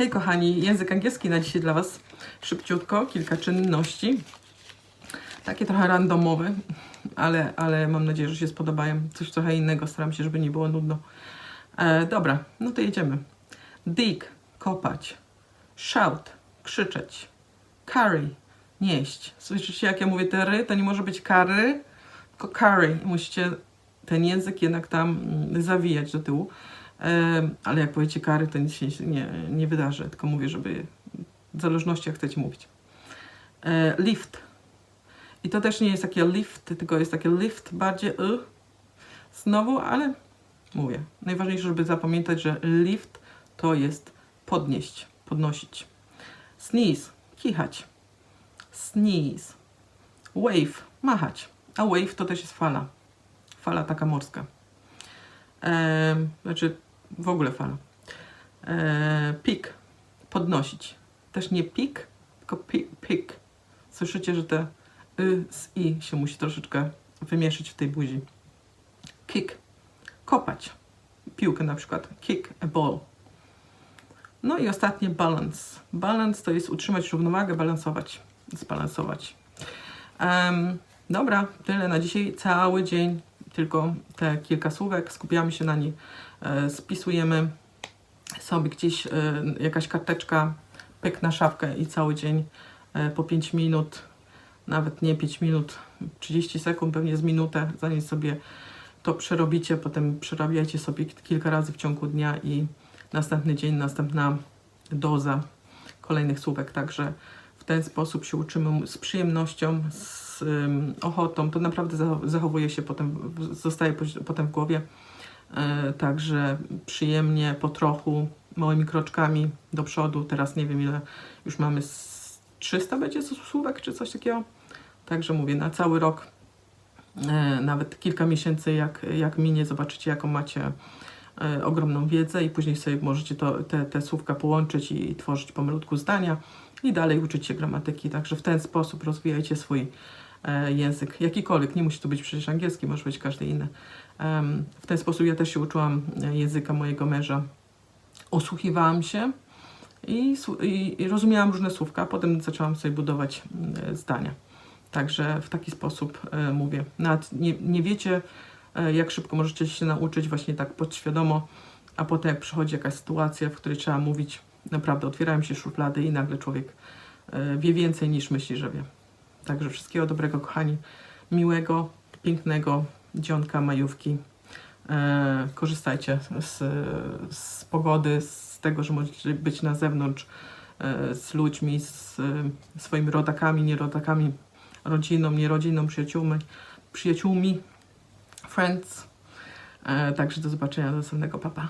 Hej kochani, język angielski na dzisiaj dla Was szybciutko, kilka czynności. Takie trochę randomowe, ale, ale mam nadzieję, że się spodobają. Coś trochę innego, staram się, żeby nie było nudno. E, dobra, no to jedziemy. Dig, kopać. Shout, krzyczeć. Carry, nieść. Słyszycie, jak ja mówię te ry, to nie może być kary, tylko carry. Musicie ten język jednak tam mm, zawijać do tyłu. Ale jak powiecie kary, to nic się nie, nie wydarzy, tylko mówię, żeby w zależności jak chcecie mówić. E, lift. I to też nie jest takie lift, tylko jest takie lift bardziej y. Znowu, ale mówię. Najważniejsze, żeby zapamiętać, że lift to jest podnieść, podnosić. Sneeze, kichać. Sneeze. Wave, machać. A wave to też jest fala. Fala taka morska. Znaczy w ogóle fala. E, pik, podnosić. Też nie pik, tylko pi, pik. Słyszycie, że te y z i się musi troszeczkę wymieszyć w tej buzi. Kick, kopać. Piłkę na przykład. Kick a ball. No i ostatnie balance. Balance to jest utrzymać równowagę, balansować, zbalansować. Em, dobra, tyle na dzisiaj. Cały dzień tylko te kilka słówek, skupiamy się na nich, e, spisujemy sobie gdzieś e, jakaś karteczka, pyk na szafkę i cały dzień e, po 5 minut, nawet nie 5 minut, 30 sekund, pewnie z minutę, zanim sobie to przerobicie, potem przerabiajcie sobie kilka razy w ciągu dnia i następny dzień, następna doza kolejnych słówek, także w ten sposób się uczymy z przyjemnością, z ochotą. To naprawdę zachow- zachowuje się potem, zostaje potem w głowie. E, także przyjemnie, po trochu, małymi kroczkami do przodu. Teraz nie wiem ile już mamy, z 300 będzie słówek czy coś takiego. Także mówię, na cały rok, e, nawet kilka miesięcy jak, jak minie, zobaczycie jaką macie ogromną wiedzę i później sobie możecie to, te, te słówka połączyć i, i tworzyć pomalutku zdania i dalej uczyć się gramatyki. Także w ten sposób rozwijajcie swój e, język, jakikolwiek. Nie musi to być przecież angielski, może być każdy inny. Em, w ten sposób ja też się uczyłam e, języka mojego męża. Osłuchiwałam się i, i, i rozumiałam różne słówka, potem zaczęłam sobie budować e, zdania. Także w taki sposób e, mówię. Nawet nie, nie wiecie, e, jak szybko możecie się nauczyć właśnie tak podświadomo, a potem jak przychodzi jakaś sytuacja, w której trzeba mówić, naprawdę otwierają się szuflady i nagle człowiek e, wie więcej niż myśli, że wie. Także wszystkiego dobrego, kochani, miłego, pięknego dzionka, majówki. E, korzystajcie z, z pogody, z tego, że możecie być na zewnątrz e, z ludźmi, z e, swoimi rodakami, nierodakami, rodziną, nierodziną, przyjaciółmi, przyjaciółmi, friends. E, także do zobaczenia, do następnego, papa.